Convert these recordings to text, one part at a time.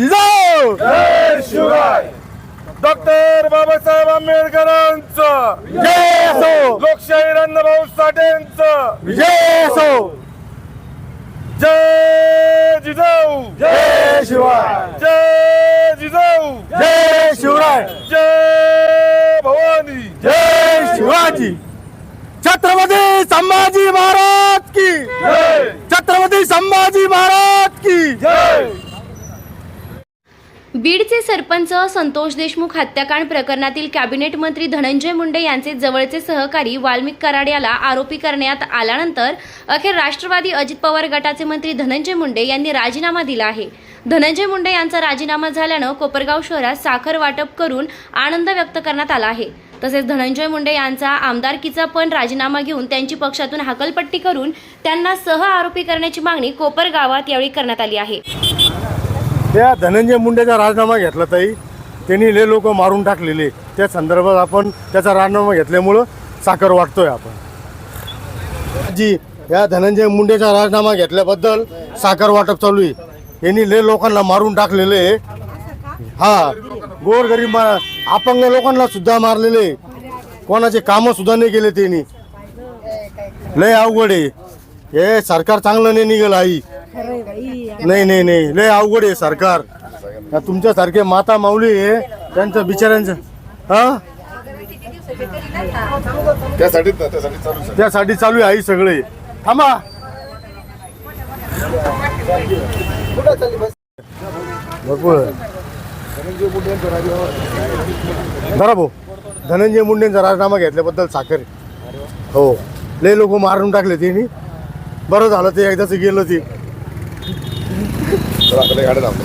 जिजाऊ जय शिवराय! डॉक्टर बाबासाहेब आंबेडकरांचं! जय असो लोकशाही अण्णाभाऊ साठेंचं! विजय असो जय जिजाऊ! जय शिवाय जय जिजाऊ! जय शिवराय! जय भवानी! जय शिवाजी! छत्रपती संभाजी महाराज की! जय! छत्रपती संभाजी महाराज की! जय! बीडचे सरपंच संतोष देशमुख हत्याकांड प्रकरणातील कॅबिनेट मंत्री धनंजय मुंडे यांचे जवळचे सहकारी वाल्मिक कराड याला आरोपी करण्यात आल्यानंतर अखेर राष्ट्रवादी अजित पवार गटाचे मंत्री धनंजय मुंडे यांनी राजीनामा दिला आहे. धनंजय मुंडे यांचा राजीनामा झाल्यानं कोपरगाव शहरात साखर वाटप करून आनंद व्यक्त करण्यात आला आहे. तसेच धनंजय मुंडे यांचा आमदारकीचा पण राजीनामा घेऊन त्यांची पक्षातून हकलपट्टी करून त्यांना सह आरोपी करण्याची मागणी कोपरगावात यावेळी करण्यात आली आहे. त्या धनंजय मुंडेचा राजीनामा घेतला ताई. त्यांनी लय लोक मारून टाकलेले. त्या संदर्भात आपण त्याचा राजीनामा घेतल्यामुळं साखर वाटतोय आपण. जी या धनंजय मुंडेचा राजीनामा घेतल्याबद्दल साखर वाटप चालू आहे. यांनी लय लोकांना मारून टाकलेले आहे. हा गोरगरीब मा- अपंग लोकांना सुद्धा मारलेले कोणाचे कामं सुद्धा नाही केले त्यांनी. लय अवघड आहे. हे सरकार चांगलं नाही निघेल आई. नाही नाही नाही. लय अवघड आहे सरकार. या तुमच्यासारखे माता माऊली आहे त्यांचं बिचाऱ्यांचं हा? त्यासाठी त्यासाठी चालू आहे. त्यासाठी चालू आहे आई सगळे. थांबा. भरपूर धरा भाऊ. धनंजय मुंडेंचा राजीनामा घेतल्याबद्दल साखर. हो. लय लोक मारून टाकले त्यांनी बरं झालं ते एकदाच गेलं ते. चला, गाड्या लावतो.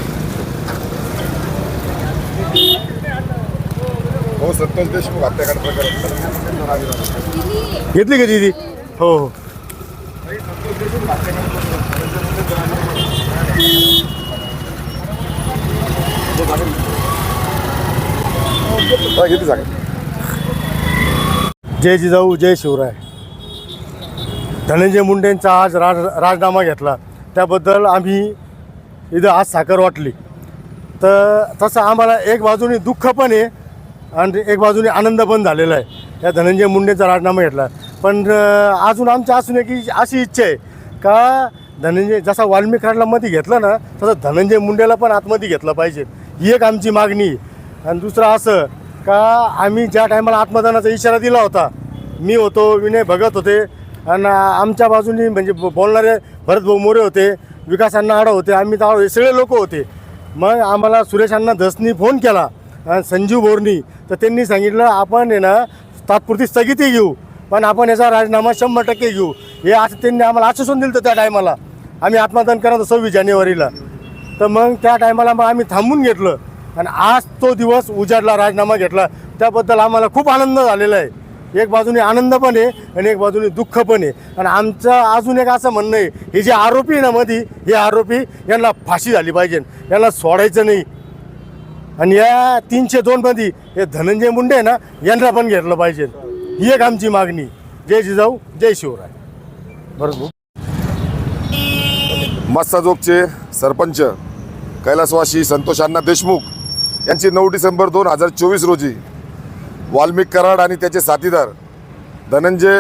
हो संतोष देशमुख हत्याकांड प्रकार घेतली का दिदी? हो हो. हा, सांगा जय जिजाऊ जय शिवराय. धनंजय मुंडेंचा आज राज राजनामा घेतला. त्याबद्दल आम्ही इथं आज साखर वाटली. तर तसं आम्हाला एक बाजूने दुःख पण आहे आणि एक बाजूने आनंद पण झालेला आहे. या धनंजय मुंडेचा राजीनामा घेतला. पण अजून आमच्या असून एक अशी इच्छा आहे का धनंजय जसा वाल्मिकाडला मध्ये घेतला ना तसं धनंजय मुंडेला पण आतमध्ये घेतलं पाहिजे. ही एक आमची मागणी आणि दुसरं असं का आम्ही ज्या टायमाला आत्मदानाचा इशारा दिला होता मी होतो विनय भगत होते आणि आमच्या बाजूनी म्हणजे बोलणारे भरतभाऊ मोरे होते विकास अण्णा आडा होते आम्ही तर सगळे लोक होते. मग आम्हाला सुरेश अण्णा धसनी फोन केला आणि संजीव बोरनी तर त्यांनी सांगितलं आपण आहे ना तात्पुरती स्थगिती घेऊ पण आपण याचा राजीनामा शंभर टक्के घेऊ. हे असं त्यांनी आम्हाला आश्वासन दिलं तर त्या टायमाला. आम्ही आत्मदान करत सव्वीस जानेवारीला. तर मग त्या टायमाला मग आम्ही थांबून घेतलं. आणि आज तो दिवस उजाडला राजीनामा घेतला. त्याबद्दल आम्हाला खूप आनंद झालेला आहे. एक बाजूने आनंद पण आहे आणि एक बाजूने दुःख पण आहे. आणि आमचं अजून एक असं म्हणणं आहे हे जे आरोपी आहे ना मधी हे आरोपी यांना फाशी झाली पाहिजे. यांना सोडायचं नाही. आणि या तीनशे दोनमध्ये हे धनंजय मुंडे आहे ना यांना पण घेतलं पाहिजे. ही एक आमची मागणी. जय जिजाऊ जय शिवराय. बरोबर मस्ताजोगचे सरपंच कैलासवासी संतोष अण्णा देशमुख यांची नऊ डिसेंबर दोन हजार चोवीस रोजी वाल्मिक कराड आणि त्याचे साथीदार धनंजय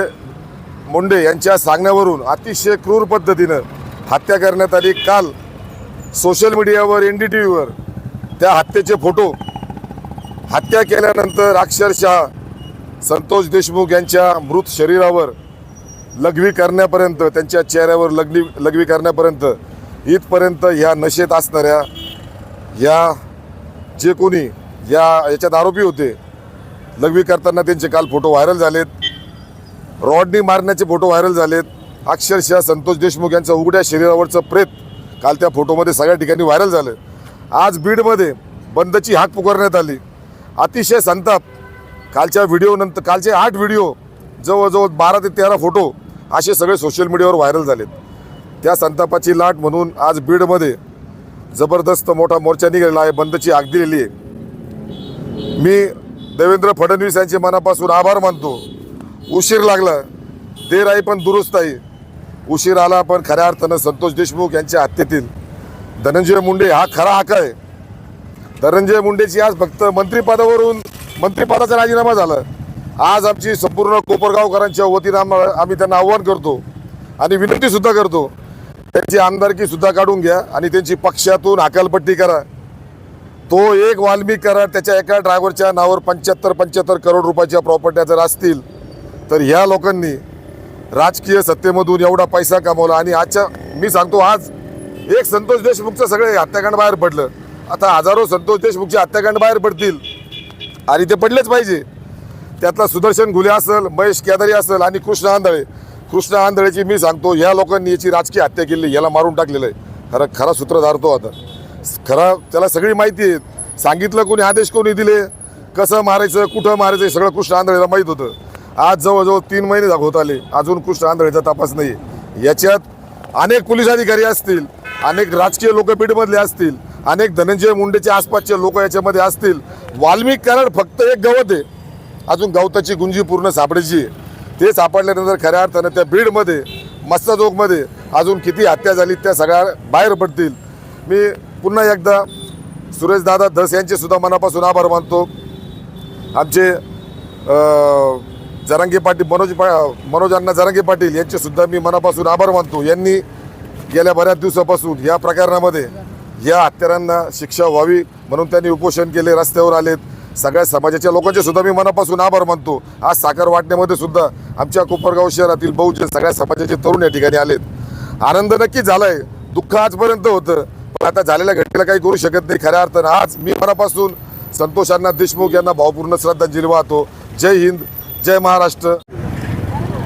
मुंडे यांच्या सांगण्यावरून अतिशय क्रूर पद्धतीनं हत्या करण्यात आली. काल सोशल मीडियावर एन डी टी व्हीवर त्या हत्येचे फोटो हत्या केल्यानंतर अक्षरशः संतोष देशमुख यांच्या मृत शरीरावर लघवी करण्यापर्यंत त्यांच्या चेहऱ्यावर लग्नी लघवी करण्यापर्यंत इथपर्यंत ह्या नशेत असणाऱ्या या जे कोणी या याच्यात आरोपी होते लघवी करताना त्यांचे काल फोटो व्हायरल झालेत. रॉडनी मारण्याचे फोटो व्हायरल झालेत. अक्षरशः संतोष देशमुख यांचं उघड्या शरीरावरचं प्रेत काल त्या फोटोमध्ये सगळ्या ठिकाणी व्हायरल झालं. आज बीडमध्ये बंदची हाक पुकारण्यात आली. अतिशय संताप. कालच्या व्हिडिओनंतर कालचे आठ व्हिडिओ जवळजवळ बारा ते तेरा फोटो असे सगळे सोशल मीडियावर व्हायरल झालेत. त्या संतापाची लाट म्हणून आज बीडमध्ये जबरदस्त मोठा मोर्चा निघालेला आहे. बंदची आग दिलेली आहे. मी देवेंद्र फडणवीस यांचे मनापासून आभार मानतो. उशीर लागला. देर आहे पण दुरुस्त आहे. उशीर आला पण खऱ्या अर्थानं संतोष देशमुख यांच्या हत्येतील. धनंजय मुंडे हा खरा हाक आहे. धनंजय मुंडेची आज फक्त मंत्रिपदावरून मंत्रिपदाचा राजीनामा झाला. आज आमची संपूर्ण कोपरगावकरांच्या वतीनं आम्ही त्यांना आव्हान करतो आणि विनंतीसुद्धा करतो. त्यांची आमदारकीसुद्धा काढून घ्या आणि त्यांची पक्षातून हकालपट्टी करा. तो एक वाल्मिक करार त्याच्या एका ड्रायव्हरच्या नावावर पंच्याहत्तर पंच्याहत्तर करोड रुपयाच्या प्रॉपर्ट्या जर असतील तर ह्या लोकांनी राजकीय सत्तेमधून एवढा पैसा कमवला. आणि आजच्या मी सांगतो आज एक संतोष देशमुखचं सगळे हत्याकांड बाहेर पडलं. आता हजारो संतोष देशमुखचे हत्याकांड बाहेर पडतील. आणि ते पडलेच पाहिजे. त्यातला सुदर्शन घुले असेल महेश केदारी असेल आणि कृष्ण आंधळे. कृष्ण आंधळेची मी सांगतो ह्या लोकांनी याची राजकीय हत्या केली याला मारून टाकलेलं आहे. खरं खरा सूत्रधार तो आता. खरा त्याला सगळी माहिती आहे. सांगितलं कोणी आदेश कोणी दिले? कसं मारायचं कुठं मारायचं हे सगळं कृष्ण आंधळेला माहीत होतं. आज जवळजवळ तीन महिने होत आले. अजून कृष्ण आंधळेचा तपास नाही याच्यात अनेक पोलीस अधिकारी असतील अनेक राजकीय लोकपीठमधले असतील अनेक धनंजय मुंडेच्या आसपासचे लोक याच्यामध्ये असतील. वाल्मिक कराड फक्त एक गवत आहे. अजून गवताची गुंजी पूर्ण सापडायची आहे. ते सापडल्यानंतर खऱ्या अर्थानं त्या बीडमध्ये मस्ताजोगमध्ये अजून किती हत्या झाली त्या सगळ्या बाहेर पडतील. मी पुन्हा एकदा सुरेशदादा धस यांचे सुद्धा मनापासून आभार मानतो. आमचे अ, जरांगे पाटील मनोज पा मनोज अण्णा जरांगे पाटील यांचेसुद्धा मी मनापासून आभार मानतो. यांनी गेल्या बऱ्याच दिवसापासून या प्रकरणामध्ये या हत्यारांना शिक्षा व्हावी म्हणून त्यांनी उपोषण केले रस्त्यावर आलेत. सगळ्या समाजाच्या लोकांचे सुद्धा मी मनापासून आभार मानतो. आज साखर वाटण्यामध्ये सुद्धा आमच्या कोपरगाव शहरातील बहुजन सगळ्या समाजाचे तरुण या ठिकाणी आलेत. आनंद नक्कीच झालाय. दुःख आजपर्यंत होतं. पण आता झालेल्या घटनेला काही करू शकत नाही. खऱ्या अर्थानं आज मी मनापासून संतोष अण्णा देशमुख यांना भावपूर्ण श्रद्धांजली वाहतो. जय हिंद जय महाराष्ट्र.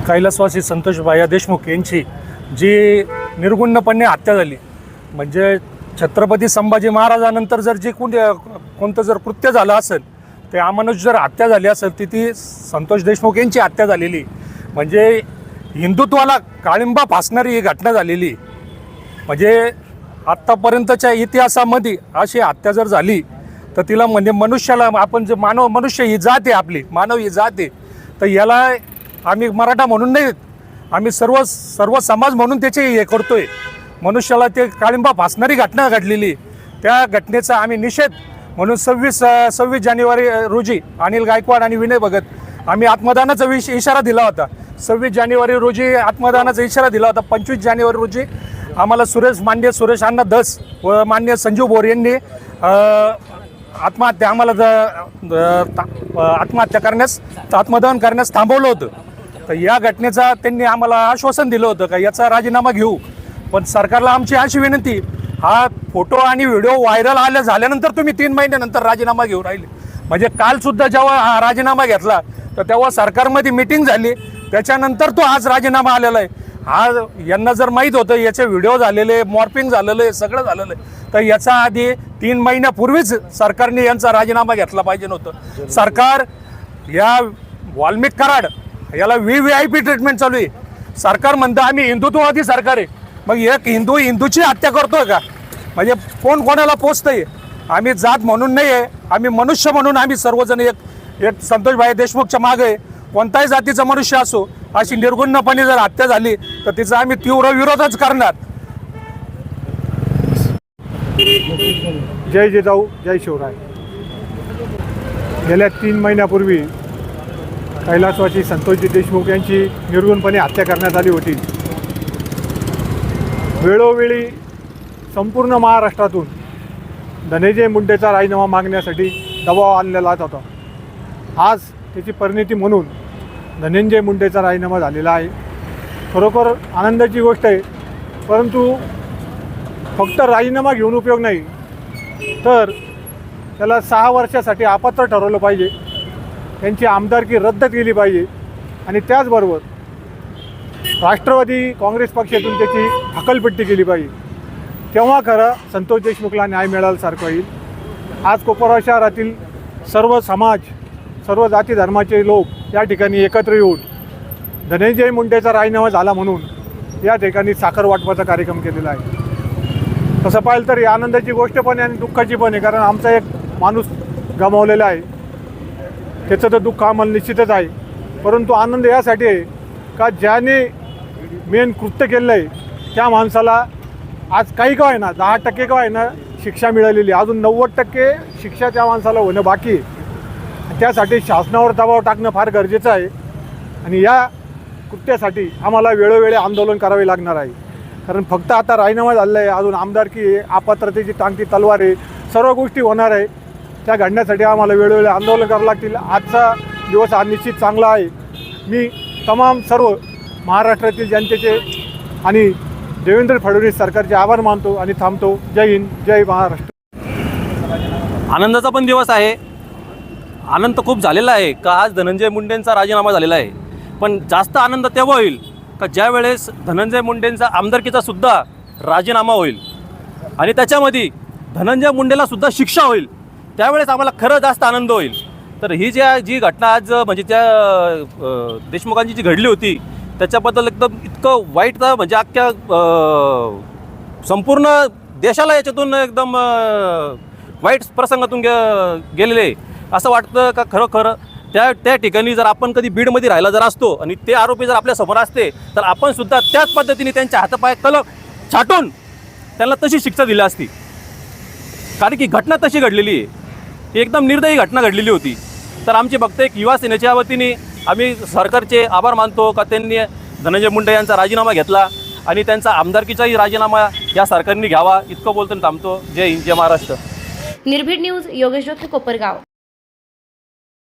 कैलासवासी संतोष भाया देशमुख यांची जी निर्गुणपणे हत्या झाली म्हणजे छत्रपती संभाजी महाराजानंतर जर जे कोण कोणतं जर कृत्य झालं असेल ते आमनुष जर हत्या झाली असेल ती ती संतोष देशमुख यांची हत्या झालेली. म्हणजे हिंदुत्वाला काळिंबा फासणारी ही घटना झालेली. म्हणजे आत्तापर्यंतच्या इतिहासामध्ये अशी हत्या जर झाली तर तिला म्हणजे मनुष्याला आपण जे मानव मनुष्य ही जात आहे आपली मानव ही जात आहे. तर याला आम्ही मराठा म्हणून नाही आम्ही सर्व सर्व समाज म्हणून त्याचे हे करतो आहे मनुष्याला ते काळिंबा फासणारी घटना घडलेली. त्या घटनेचा आम्ही निषेध म्हणून सव्वीस सव्वीस जानेवारी रोजी अनिल गायकवाड आणि विनय भगत आम्ही आत्मदानाचा विष इशारा दिला होता. सव्वीस जानेवारी रोजी आत्मदानाचा इशारा दिला होता. पंचवीस जानेवारी रोजी आम्हाला सुरेश मान्य सुरेश अण्णा धस व मान्य संजीव बोर यांनी आत्महत्या आम्हाला ता- आत्महत्या करण्यास आत्मदहन करण्यास थांबवलं होतं. तर या घटनेचा त्यांनी आम्हाला आश्वासन दिलं होतं का याचा राजीनामा घेऊ. पण सरकारला आमची अशी विनंती हा फोटो आणि व्हिडिओ व्हायरल आल्या झाल्यानंतर तुम्ही तीन महिन्यानंतर राजीनामा घेऊ राहिले. म्हणजे कालसुद्धा जेव्हा हा राजीनामा घेतला तर तेव्हा सरकारमध्ये मिटिंग झाली त्याच्यानंतर तो आज राजीनामा आलेला आहे. आज यांना जर माहीत होतं याचे व्हिडिओ झालेले मॉर्पिंग झालेलं आहे सगळं झालेलं आहे तर याचा आधी तीन महिन्यापूर्वीच सरकारने यांचा राजीनामा घेतला पाहिजे नव्हतं. सरकार या वाल्मिक कराड याला V V I P treatment चालू आहे. सरकार म्हणतं आम्ही हिंदुत्ववादी सरकार आहे. मग एक हिंदू हिंदूची हत्या करतोय का? म्हणजे कोण कोणाला पोचतंय? आम्ही जात म्हणून नाही आहे आम्ही मनुष्य म्हणून आम्ही सर्वजण एक एक संतोषभाई देशमुखच्या मागे आहे. कोणताही जातीचा मनुष्य असो अशी निर्गुणपणे जर हत्या झाली तर तिचा आम्ही तीव्र विरोधच करणार. जय जिजाऊ जय शिवराय. गेल्या तीन महिन्यापूर्वी कैलासवासी संतोषजी देशमुख यांची निर्गुणपणे हत्या करण्यात आली होती. वेळोवेळी संपूर्ण महाराष्ट्रातून धनंजय मुंडेचा राजीनामा मागण्यासाठी दबाव आणलेला होता. आज त्याची परिणिती म्हणून धनंजय मुंडेचा राजीनामा झालेला आहे. खरोखर आनंदाची गोष्ट आहे. परंतु फक्त राजीनामा घेऊन उपयोग नाही. तर त्याला सहा वर्षासाठी अपात्र ठरवलं पाहिजे. त्यांची आमदारकी रद्द केली पाहिजे. आणि त्याचबरोबर राष्ट्रवादी काँग्रेस पक्षातून त्याची हकलपट्टी केली पाहिजे. तेव्हा खरं संतोष देशमुखला न्याय मिळाल्यासारखं होईल. आज कोपरा शहरातील सर्व समाज सर्व जाती धर्माचे लोक या ठिकाणी एकत्र येऊन धनंजय मुंडेचा राजीनामा झाला म्हणून या ठिकाणी साखर वाटपाचा कार्यक्रम केलेला आहे. तसं पाहिलं तर ही आनंदाची गोष्ट पण आहे आणि दुःखाची पण आहे कारण आमचा एक माणूस गमावलेला आहे. त्याचं तर दुःख आम्हाला निश्चितच आहे. परंतु आनंद यासाठी आहे का ज्याने मेन कृत्य केलं आहे त्या माणसाला आज काही का आहे ना दहा टक्के का आहे ना शिक्षा मिळालेली आहे. अजून नव्वद टक्के शिक्षा त्या माणसाला होणं बाकी आहे. त्यासाठी शासनावर दबाव टाकणं फार गरजेचं आहे. आणि या कृत्यासाठी आम्हाला वेळोवेळी आंदोलन करावे लागणार आहे. कारण फक्त आता राजीनामा झालेला आहे. अजून आमदारकी आहे अपात्रतेची टांगती तलवार आहे. सर्व गोष्टी होणार आहे. त्या घडण्यासाठी आम्हाला वेळोवेळी आंदोलन करावं लागतील. आजचा दिवस हा निश्चित चांगला आहे. मी तमाम सर्व महाराष्ट्रातील जनतेचे आणि देवेंद्र फडणवीस सरकारचे आभार मानतो आणि थांबतो. जय हिंद जय महाराष्ट्र. आनंदाचा पण दिवस आहे. आनंद खूप झालेला आहे. का आज धनंजय मुंडेंचा राजीनामा झालेला आहे? पण जास्त आनंद तेव्हा होईल का ज्या वेळेस धनंजय मुंडेंचा आमदारकीचा सुद्धा राजीनामा होईल? आणि त्याच्यामध्ये धनंजय मुंडेला सुद्धा शिक्षा होईल. त्यावेळेस आम्हाला खरं जास्त आनंद होईल. तर ही ज्या जी घटना आज म्हणजे त्या देशमुखांची जी घडली होती त्याच्याबद्दल एकदम इतकं वाईट म्हणजे अख्ख्या संपूर्ण देशाला याच्यातून एकदम वाईट प्रसंगातून गे गेलेले. आहे. असं वाटतं का खरं खरं त्या त्या ठिकाणी जर आपण कधी बीडमध्ये राहिला जर असतो आणि ते आरोपी जर आपल्यासमोर असते तर आपण सुद्धा त्याच पद्धतीने त्यांच्या हातापाय कलम छाटून त्यांना तशी शिक्षा दिली असती. कारण की घटना तशी घडलेली आहे. ही एकदम निर्दयी घटना घडलेली होती. तर आमची भक्त एक युवा सेनेच्या वतीने आम्ही सरकारचे आभार मानतो का त्यांनी धनंजय मुंडे यांचा राजीनामा घेतला आणि त्यांचा आमदारकीचाही राजीनामा या सरकारने घ्यावा. इतकं बोलतो आणि थांबतो. जय हिंद जय महाराष्ट्र. निर्भीड न्यूज योगेश कोपरगाव.